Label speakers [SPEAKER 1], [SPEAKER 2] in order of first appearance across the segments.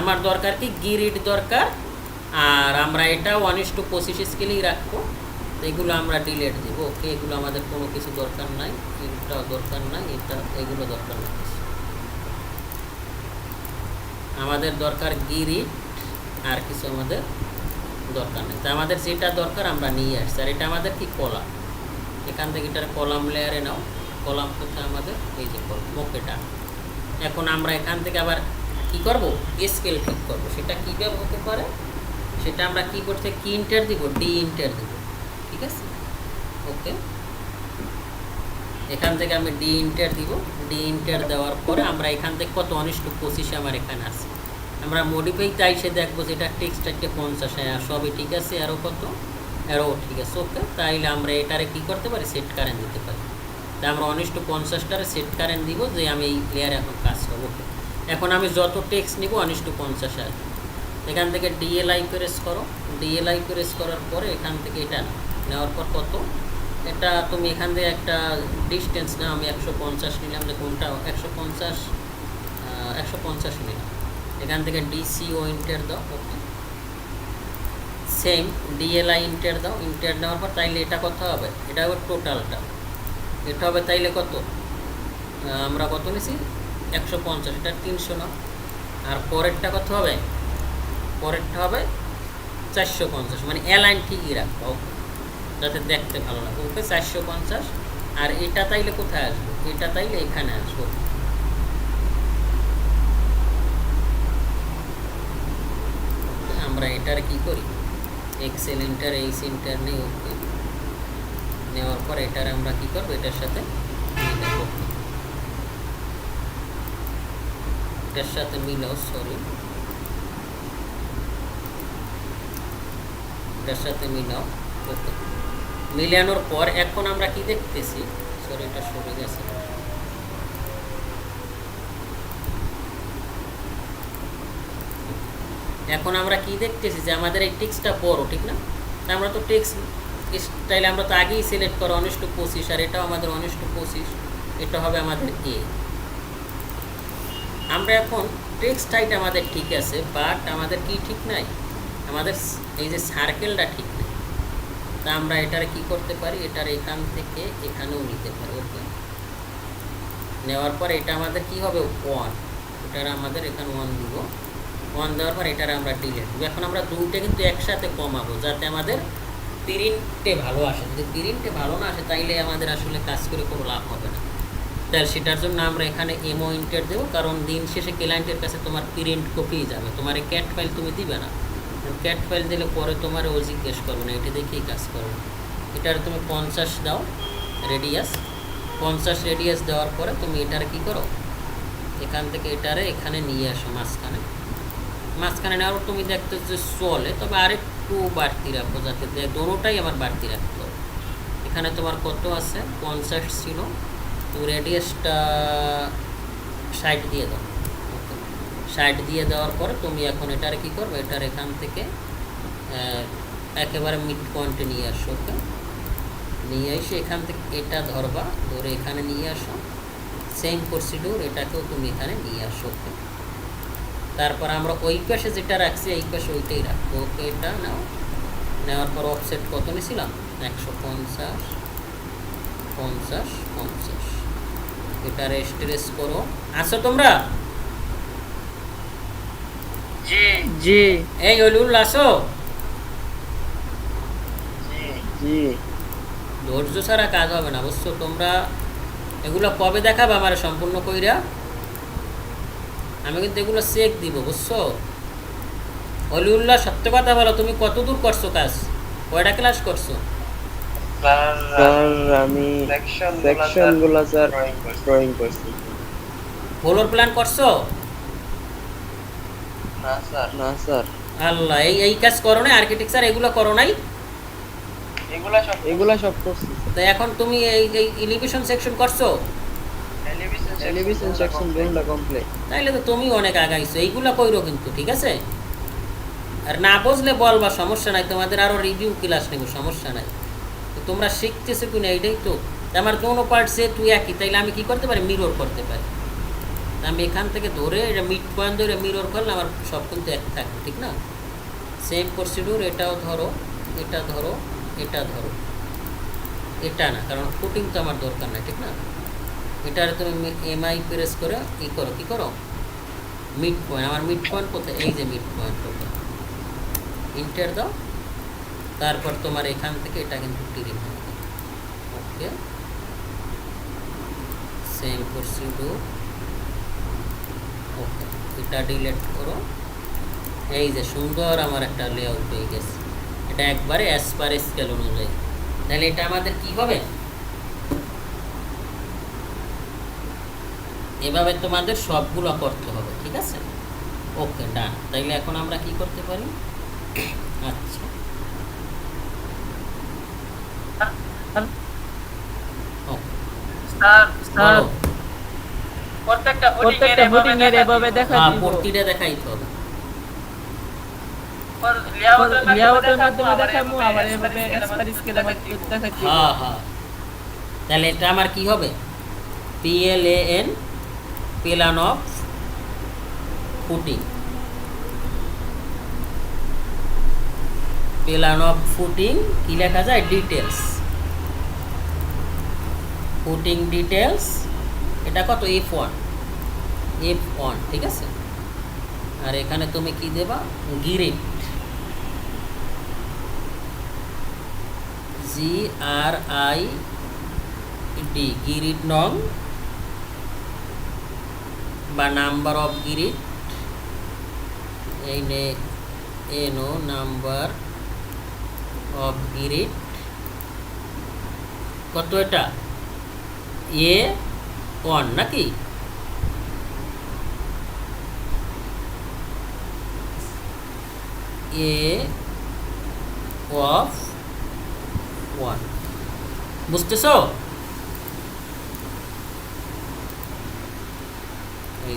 [SPEAKER 1] আমার দরকার কি? গিরিট দরকার। আর আমরা এটা ওয়ান ইস টু পঁচিশ স্কেলেই রাখব। তো এগুলো আমরা ডিলেট দিব। ওকে এগুলো আমাদের কোনো কিছু দরকার নাই। এটাও দরকার নাই। এটা, এগুলো দরকার নাই। আমাদের দরকার গিরিট আর কিছু আমাদের দরকার নেই। তো আমাদের যেটা দরকার আমরা নিয়ে আসছি। আর এটা আমাদের কি? কলাম। এখান থেকে এটার কলাম লেয়ারে নাও। কলাম কোথায় আমাদের এই যে কলাম ওকেটা এখন আমরা এখান থেকে আবার কি করব? স্কেল ঠিক করব। সেটা কীভাবে হতে পারে? সেটা আমরা কি করতে কি ইন্টার দিব? ডি ইন্টার দিব। ঠিক আছে? ওকে এখান থেকে আমি ডি ইন্টার দিব। ডি ইন্টার দেওয়ার পরে আমরা এখান থেকে কত অনিষ্ট পঁচিশে আমার এখানে আছে। আমরা মডিফাই তাই সে দেখব যেটা টেক্সট একটা পঞ্চাশ হ্যাঁ সবই ঠিক আছে আরও কত? আরও ঠিক আছে ওকে তাইলে আমরা এটারে কি করতে পারি? সেট কারেন্ট দিতে পারি। তা আমরা অনিষ্ট পঞ্চাশটারে সেট কারেন্ট দিব যে আমি এই লেয়ারে এখন কাজ করব। ওকে এখন আমি যত টেক্সট নিব অনিষ্ট পঞ্চাশ আর এখান থেকে ডিএলআই প্রেস করো। ডিএলআই প্রেস করার পরে এখান থেকে এটা নেওয়ার পর কত? এটা তুমি এখান থেকে একটা ডিস্টেন্স না আমি একশো পঞ্চাশ নিলাম, যে কোনটা? একশো পঞ্চাশ একশো পঞ্চাশ নিলাম। এখান থেকে ডিসিও ইন্টার দাও ওকে সেম ডিএলআই ইন্টার দাও ইন্টার দেওয়ার পর তাইলে এটা কত হবে? এটা হবে টোটালটা এটা হবে তাইলে কত? আমরা কত নিছি? একশো পঞ্চাশ, এটা তিনশো না। আর পরেরটা কত হবে? পরেরটা হবে চারশো পঞ্চাশ মানে অ্যালাইন ঠিকই রাখব। যাতে দেখতে ভালো লাগে। ওকে, চারশো পঞ্চাশ। আর এটা তাইলে কোথায় আসব? এটা তাইলে এখানে আসব। আমরা এটার কি করি? এক্সেল ইন্টার এইচ ইন্টার নেই, ওকে। নেওয়ার পর এটার আমরা কি করব? এটার সাথে এটার সাথে মিলাও সরি এটার সাথে মিলাও ওকে মিলানোর পর এখন আমরা কি দেখতেছি? সরি এটা সরে গেছে। এখন আমরা কি দেখতেছি? যে আমাদের এই টেক্সটটা বড়, ঠিক না? আমরা তো টেক্সট স্টাইলে আমরা তো আগেই সিলেক্ট করো অনিষ্ট পঁচিশ আর এটাও আমাদের অনিষ্ট পঁচিশ এটা হবে আমাদের এ আমরা এখন টেক্সট হাইট আমাদের ঠিক আছে বাট আমাদের কি ঠিক নাই? আমাদের এই যে সার্কেলটা ঠিক নেই। তা আমরা এটার কি করতে পারি? এটার এখান থেকে এখানেও নিতে পারি ওকে নেওয়ার পর এটা আমাদের কি হবে? ওয়ান এটার আমাদের এখানে ওয়ান দিব। ওয়ান দেওয়ার পর এটার আমরা ডিলেট দেবো। এখন আমরা দুইটা কিন্তু একসাথে কমাবো, যাতে আমাদের প্রিন্টে ভালো আসে। যদি প্রিন্টে ভালো না আসে, তাইলে আমাদের আসলে কাজ করে কোনো লাভ হবে না। তাহলে সেটার জন্য আমরা এখানে এমও ইন্টার দেবো, কারণ দিন শেষে ক্লায়েন্টের কাছে তোমার প্রিন্ট কপি যাবে। তোমার এই ক্যাট ফাইল তুমি দিবে না। ক্যাট ফাইল দিলে পরে তোমার ও জিজ্ঞেস করবে না, এটা দেখেই কাজ করবে। এটার তুমি পঞ্চাশ দাও রেডিয়াস পঞ্চাশ রেডিয়াস দেওয়ার পরে তুমি এটার কি করো? এখান থেকে এটারে এখানে নিয়ে আসো মাঝখানে। মাঝখানে নেওয়ার তুমি দেখতে যে চলে, তবে আরেকটু বাড়তি রাখো যাতে দোনোটাই আমার বাড়তি রাখতে হবে। এখানে তোমার কত আছে? পঞ্চাশ ছিল। তুমি রেডিয়াসটা ষাট দিয়ে দাও। ষাট দিয়ে দেওয়ার পরে তুমি এখন এটার কি করবে? এটার এখান থেকে একেবারে মিড পয়েন্টে নিয়ে আসো ওকে নিয়ে এসে এখান থেকে এটা ধরবা, ধরে এখানে নিয়ে আসো। সেম প্রসিডিউর এটাকেও তুমি এখানে নিয়ে আসো ওকে তারপর আমরা ওই পাশে যেটা রাখছি, এই পাশে ওইটাই রাখব ওকে এটা নাও। নেওয়ার পর অফসেট কত নিয়েছিলাম একশো পঞ্চাশ পঞ্চাশ পঞ্চাশ। এটা স্ট্রেস করো। আসো তোমরা?
[SPEAKER 2] জি।
[SPEAKER 3] জি।
[SPEAKER 1] এই অলুল আসো
[SPEAKER 2] জি।
[SPEAKER 3] জি।
[SPEAKER 1] ধৈর্য ছাড়া কাজ হবে না বুঝছ? তোমরা এগুলো কবে দেখাবে আমার সম্পূর্ণ কইরা? আমি কিন্তু এগুলো চেক দিব বুঝছ? অলিউল্লাহ সত্য কথা বলো তুমি কত দূর করছ কাজ? কয়টা ক্লাস করছ?
[SPEAKER 2] স্যার
[SPEAKER 3] আমি
[SPEAKER 2] সেকশন
[SPEAKER 3] সেকশন স্যার ড্রয়িং করছি
[SPEAKER 1] ফ্লোর প্ল্যান করছ?
[SPEAKER 2] না স্যার
[SPEAKER 3] না স্যার
[SPEAKER 1] আল্লাহ এই এই কাজ করো নাই আর্কিটেকচার এগুলো করো নাই?
[SPEAKER 2] এগুলা সব
[SPEAKER 3] এগুলা সব করছি।
[SPEAKER 1] তো এখন তুমি এই এই এলিভেশন সেকশন করছ?
[SPEAKER 2] টেলিভিশন
[SPEAKER 3] সেকশন কমপ্লিট
[SPEAKER 1] তাইলে তো তুমি অনেক আগাইছো এইগুলো কইরো কিন্তু ঠিক আছে? আর না বুঝলে বলবা সমস্যা নাই তোমাদের আরও রিভিউ ক্লাস নেব সমস্যা নাই। তোমরা শিখতেছো কিনা এইটাই তো। আমার কোনো পার্ট সে তুই একই, তাইলে আমি কি করতে পারি? মিরর করতে পারি। আমি এখান থেকে ধরে এটা মিড পয়েন্ট ধরে মিরর করলে আমার সব কিন্তু এক থাকবে ঠিক না? সেম প্রসিডিউর এটাও ধরো, এটা ধরো এটা ধরো। এটা না, কারণ ফুটিং তো আমার দরকার নাই, ঠিক না? এটার তুমি এমআই প্রেস করে ই করো, কি করো? মিড পয়েন্ট আমার মিড পয়েন্ট কোথায়? এই যে মিড পয়েন্ট ওটা ইন্টার দাও। তারপর তোমার এখান থেকে এটা কিন্তু টিরিং হবে। ওকে সেম প্রসিডিউর ওকে এটা ডিলেট করো। এই যে সুন্দর আমার একটা লেআউট হয়ে গেছে। এটা একবারে অ্যাজ পার স্কেল অনুযায়ী। তাহলে এটা আমাদের কি হবে? এভাবে তোমাদের সবগুলো করতে হবে, ঠিক আছে? ওকে ডান তাইলে এখন আমরা কি করতে পারি? আচ্ছা ওকে
[SPEAKER 2] স্যার
[SPEAKER 4] স্যার
[SPEAKER 2] প্রত্যেকটা
[SPEAKER 4] প্রত্যেকটা ফুটিং এর এভাবে দেখা
[SPEAKER 1] হ্যাঁ প্রতিটা দেখাইতে হবে।
[SPEAKER 4] লেআউটের মাধ্যমে দেখাবো আবার এভাবে এক্সপার স্কেলে দেখা দিব
[SPEAKER 1] হ্যাঁ হ্যাঁ। তাহলে এটা আমার কি হবে? Of footing plan of footing কি লেখা যায়? ডিটেলস ফুটিং ডিটেলস এটা কত? এফ ওয়ান এফ ওয়ান ঠিক আছে? আর এখানে তুমি কি দেবা? গিরিট জি আর আই ডি গিরিট নং বা নাম্বার অফ গিরিট এই নে এনো নাম্বার অফ গিরিট কত এটা? এ ওয়ান নাকি? A of one. বুঝতেছ? এই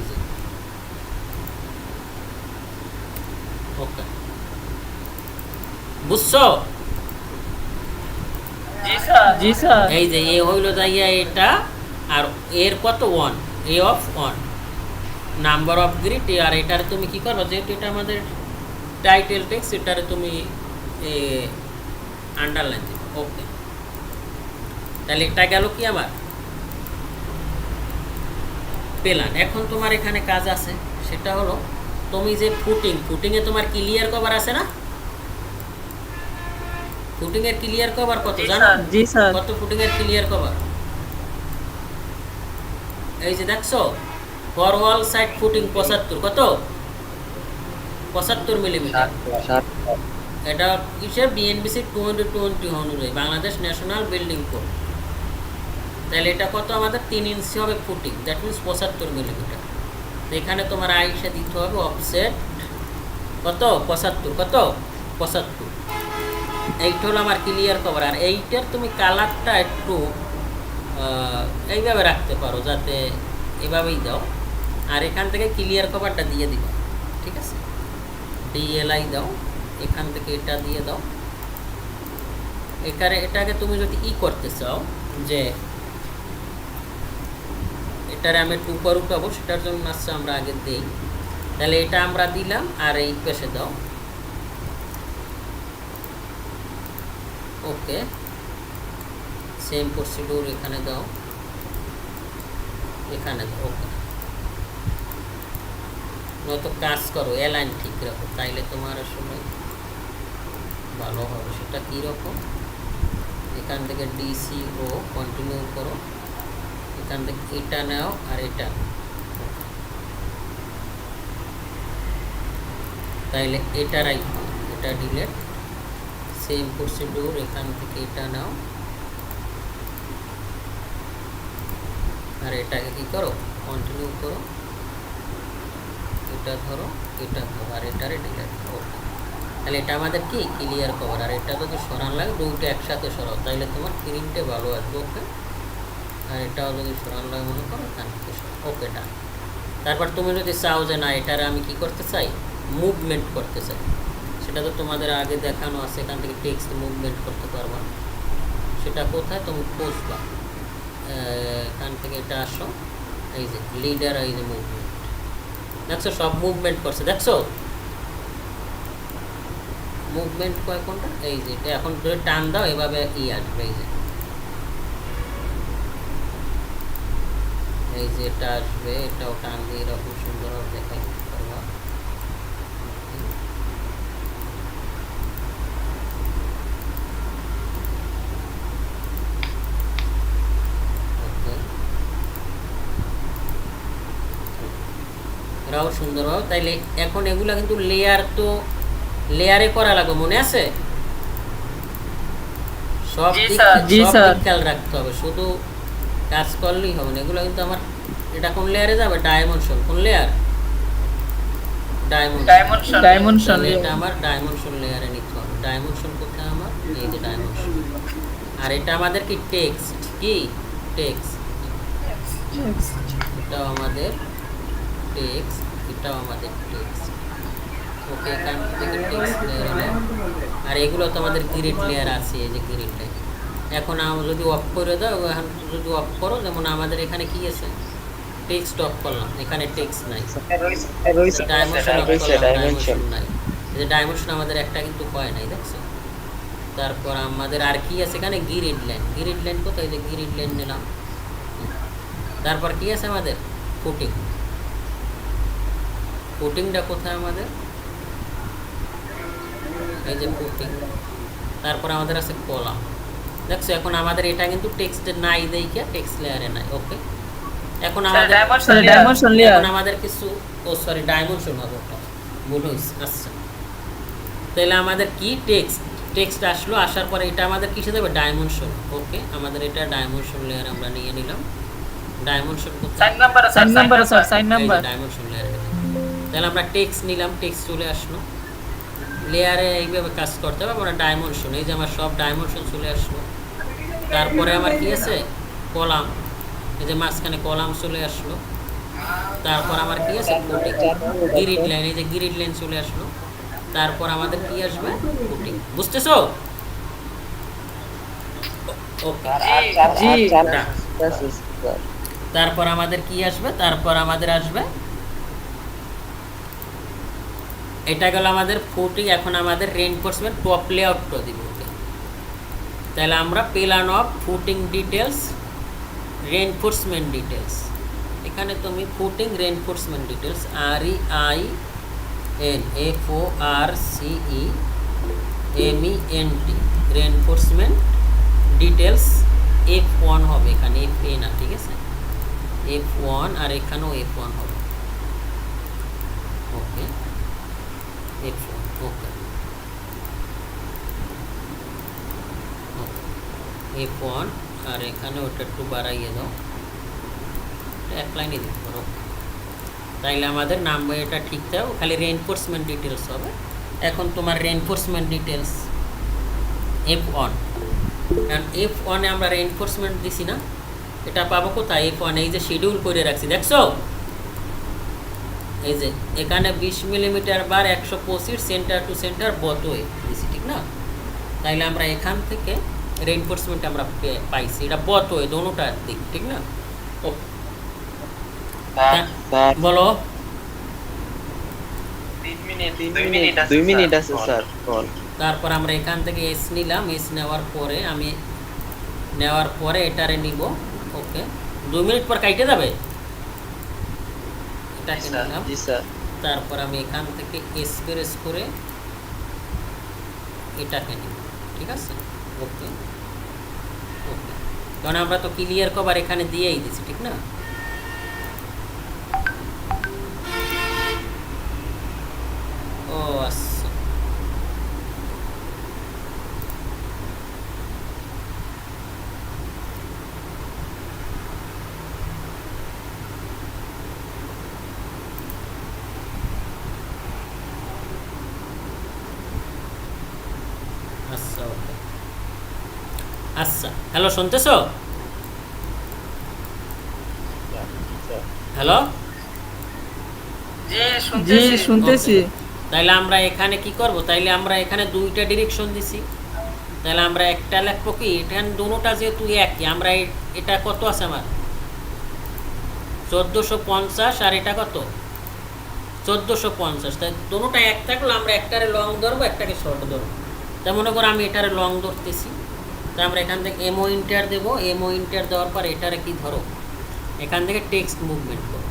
[SPEAKER 1] ওকে। বুঝছ?
[SPEAKER 2] জি স্যার
[SPEAKER 1] এই যে এ হইল যাইয়া এটা আর এর কত one? A of one. Number of grid আর এটার তুমি কি করবে যেহেতু এটা আমাদের টাইটেল টেক্সট এটারে তুমি আন্ডারলাইন দিবে। ওকে তাহলে এটা গেল কি আমার? পেলান। এখন তোমার এখানে কাজ আছে সেটা হলো তুমি যে ফুটিং ফুটিংয়ে তোমার ক্লিয়ার কভার আছে না? ফুটিংয়ের ক্লিয়ার কভার কত জানো?
[SPEAKER 4] জি স্যার।
[SPEAKER 1] কত ফুটিং এর ক্লিয়ার কভার এই যে দেখছ? ফর ওয়াল সাইড ফুটিং পঁচাত্তর কত? পঁচাত্তর মিলিমিটার
[SPEAKER 3] ষাট
[SPEAKER 1] এটা কিসের বিএনবিসি টোয়েন্টি টোয়েন্টি অনুযায়ী বাংলাদেশ ন্যাশনাল বিল্ডিং কোড তাহলে এটা কত আমাদের? তিন ইঞ্চি হবে ফুটিং দ্যাট মিনস পঁচাত্তর মিলিমিটার এখানে তোমার আইসা দিতে হবে অফসেট কত? পঁচাত্তর কত? পঁচাত্তর। এইটা হলো আমার ক্লিয়ার কভার আর এইটার তুমি কালারটা একটু এইভাবে রাখতে পারো যাতে এভাবেই দাও। আর এখান থেকে ক্লিয়ার কভারটা দিয়ে দিবা, ঠিক আছে? ডিএলআই দাও, এখান থেকে এটা দিয়ে দাও। এখানে এটাকে তুমি যদি ই করতে চাও, যে এটারে আমি একটু উপর উঠাবো সেটার জন্য আচ্ছা আমরা আগে দিই। তাহলে এটা আমরা দিলাম আর এই পেশে দাও। ওকে সেম প্রসিডিউর এখানে দাও। এখানে দাও, ওকে। নয়তো কাজ করো অ্যালাইন ঠিক রাখো, তাইলে তোমার আসলে ভালো হবে। সেটা কীরকম এখান থেকে ডিসি ও কন্টিনিউ করো। এখান থেকে এটা নাও আর এটা। তাইলে এটা রাখো এটা ডিলেট সেম প্রসিডিউর এখান থেকে এটা নাও। আর এটাকে কি করো? কন্টিনিউ করো। এটা ধরো এটা ধরো, আর ডিলেট ওকে তাহলে এটা আমাদের কি? ক্লিয়ার কভার আর এটা যদি সরান লাগে দুটো একসাথে সরাও। তাহলে তোমার প্রিন্টে ভালো আসবে ওকে আর এটাও যদি সরান লাগে, মনে করো, এখান থেকে ওকে ডান তারপর তুমি যদি চাও যে না, এটারে আমি কি করতে চাই? মুভমেন্ট করতে চাই। সেটা তো তোমাদের আগে দেখানো আছে, এখান থেকে টেক্সট মুভমেন্ট করতে পারবা সেটা কোথায়? তুমি খুঁজবা। এখান থেকে এটা আসো। এই যে লিডার এই যে মুভমেন্ট দেখছ, সব মুভমেন্ট করছে, দেখছ? মুভমেন্ট কয় কোনটা? এই যে এখন ধরে টান দাও, এভাবে ই আসবে, এই যে। এই যে, এটা আসবে, এটাও টান দিয়ে এরকম সুন্দরভাবে দেখাই করবা Okay. এরাও সুন্দরভাবে তাইলে এখন এগুলা কিন্তু লেয়ার তো লেয়ারে করা লাগবে মনে আছে? সব
[SPEAKER 2] জি
[SPEAKER 1] দিক
[SPEAKER 2] স্যার,
[SPEAKER 4] জি স্যার।
[SPEAKER 1] খেয়াল রাখতে হবে শুধু কাজ করলেই হবে না। এগুলো কিন্তু আমার এটা কোন লেয়ারে যাবে? ডায়মন্ডশন কোন লেয়ার এটা আমার ডায়মন্ডশন লেয়ারে নিতে হবে। ডায়মন্ডশন কোথায় আমার? এই যে ডায়মন্ডশন আর এটা আমাদের কি? টেক্সট কি? টেক্সট এটাও আমাদের টেক্সট এটাও আমাদের টেক্সট ওকে এখান থেকে টেক্সট লেয়ার এলো আর এগুলো তো আমাদের গ্রিড লেয়ার আছে এই যে গ্রিড লেয়ার এখন আমরা যদি অফ করে দাও এখন যদি অফ করো যেমন আমাদের এখানে কি আছে? টেক্সট অফ করলাম এখানে টেক্সট নাই। ডাইমেনশন অফ করলাম
[SPEAKER 3] ডাইমেনশন
[SPEAKER 1] ডাইমেনশন নাই। এই যে ডাইমেনশন আমাদের একটা কিন্তু হয় নাই দেখছ? তারপর আমাদের আর কি আছে এখানে? গিরিড লাইন গিরিড লাইন কোথায়? যে গিরিড লাইন নিলাম। তারপর কি আছে আমাদের? ফুটিং ফুটিংটা কোথায় আমাদের? এই যে ফুটিং তারপর আমাদের আছে কলাম দেখছ এখন আমাদের এটা কিন্তু টেক্সটে নাই দেখে টেক্সট লেয়ারে নাই ওকে এখন আমাদের
[SPEAKER 2] ডাইমেনশন লেয়ার
[SPEAKER 1] এখন আমাদের কিছু ও সরি ডাইমেনশন হবে ওটা। ভুল হয়েছে আচ্ছা। তাহলে আমাদের কি টেক্সট টেক্সট আসলো আসার পরে এটা আমাদের কিসে দেবে? ডাইমেনশন ওকে আমাদের এটা ডাইমেনশন লেয়ার আমরা নিয়ে নিলাম। Dimension
[SPEAKER 2] sign number
[SPEAKER 4] sign number sir sign number
[SPEAKER 1] dimension layer তাহলে আমরা টেক্সট নিলাম টেক্সট চলে আসলো। লেয়ারে এইভাবে কাজ করতে হবে আমরা ডাইমেনশন এই যে আমার সব ডাইমেনশন চলে আসলো। তারপরে আমার কি আছে? কলাম এই যে মাঝখানে কলাম চলে আসলো। তারপর আমার কি আছে? গিরিড লাইন এই যে গিরিড লাইন চলে আসলো। তারপর আমাদের কি আসবে? ফুটিং বুঝতেছো? তারপর আমাদের কি আসবে? তারপর আমাদের আসবে এটা গেল আমাদের ফুটিং এখন আমাদের রেনফোর্সমেন্ট টপ লেআউটটা দিব তাহলে আমরা plan of footing details reinforcement details এখানে তুমি footing reinforcement details R E I N F O R C E M E N T reinforcement details F one হবে এখানে এফ এ না, ঠিক আছে? এফ ওয়ান আর এখানেও এফ ওয়ান হবে okay F one okay F one আর এখানে ওটা একটু বাড়াইয়ে দাও। এক লাইনে দিতে পারো। তাইলে আমাদের নাম এটা ঠিক থাকবে খালি রেনফোর্সমেন্ট ডিটেলস হবে। এখন তোমার রেনফোর্সমেন্ট ডিটেলস এফ ওয়ান কারণ এফ ওয়ানে আমরা রেনফোর্সমেন্ট দিছি না, এটা পাবো কোথায়? এফ ওয়ান এই যে শিডিউল করে রাখছি, দেখছ? এই যে, এখানে বিশ মিলিমিটার বার একশো পঁচিশ সেন্টার টু সেন্টার বতোয়ে দিছি, ঠিক না? তাইলে আমরা এখান থেকে রেনফোর্সমেন্ট আমরা পাইছি। এটা বতোয়ে দোনোটার দিক ঠিক না? বলো।
[SPEAKER 3] আছে স্যার। কল
[SPEAKER 1] তারপর আমরা এখান থেকে এস নিলাম। এস নেওয়ার পরে আমি নেওয়ার পরে এটারে নিব। ওকে। দুই মিনিট পর কাইটে যাবে? এটাকে নিলাম। তারপর আমি এখান থেকে এস প্রেস করে এটাকে নিব। ঠিক আছে? ওকে। কারণ আমরা তো ক্লিয়ার কভার এখানে দিয়েই দিছি, ঠিক না? ও আচ্ছা। আচ্ছা ওকে আচ্ছা। হ্যালো শুনতেছো? হ্যালো?
[SPEAKER 2] জি শুনতেছি।
[SPEAKER 4] শুনতেছি।
[SPEAKER 1] তাইলে আমরা এখানে কি করব? তাইলে আমরা এখানে দুইটা ডিরেকশন দিছি। তাহলে আমরা একটা লিখব কি? এখানে দুটোটা যেহেতু একই আমরা এটা কত আছে আমার? চোদ্দোশো পঞ্চাশ আর এটা কত? চোদ্দোশো পঞ্চাশ। তাই দুটোটা এক থাকল আমরা একটারে লং ধরবো একটাকে শর্ট ধরবো। তা মনে করো আমি এটারে লং ধরতেছি। তা আমরা এখান থেকে এমও ইন্টার দেবো। এমও ইন্টার দেওয়ার পর এটারে কি ধরো? এখান থেকে টেক্সট মুভমেন্ট করো।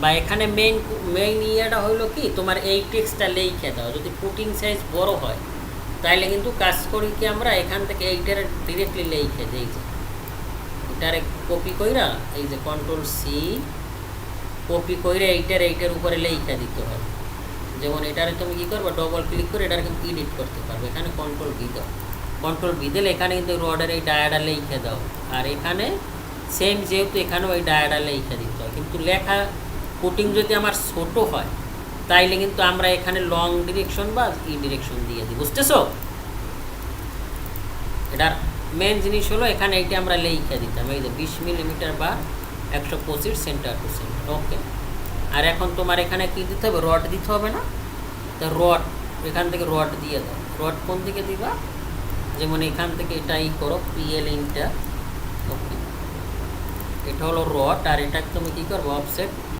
[SPEAKER 1] বা এখানে মেইন মেইন ইয়েটা হইল কি, তোমার এই টেক্সটটা লেখে দাও। যদি পুটিং সাইজ বড় হয়, তাইলে কিন্তু কাজ করি কি আমরা, এখান থেকে এইটারে ডিরেক্টলি লেখে দিই যে, এটারে কপি কইরা, এই যে কন্ট্রোল সি কপি কইরা এইটার এইটার উপরে লেখা দিতে হবে যেমন এটারে তুমি কী করবে ডবল ক্লিক করে এটারে কিন্তু এডিট করতে পারবে। এখানে কন্ট্রোল ভি দাও। কন্ট্রোল ভি দিলে এখানে কিন্তু রডের এই ডায়াটা লেখা দাও। আর এখানে সেম যেহেতু এখানেও ওই ডায়াটা লেখা দিতে হয়। কিন্তু লেখা কোটিং যদি আমার ছোট হয়, তাইলে কিন্তু আমরা এখানে লং ডিরেকশন বা ই ডিরেকশন দিয়ে দিই। বুঝতেছো? এটার মেন জিনিস হলো এখানে এইটা আমরা লেখা দিতাম। এই যে বিশ মিলিমিটার বা একশো পঁচিশ সেন্টার টু সেন্টার ওকে আর এখন তোমার এখানে কি দিতে হবে? রড দিতে হবে না? তা রড এখান থেকে রড দিয়ে দাও। রড কোন দিকে দিবা? যেমন এখান থেকে এটাই করো পিএল ইন্টার ওকে এটা হলো রড আর এটা তুমি কী করব অফসেট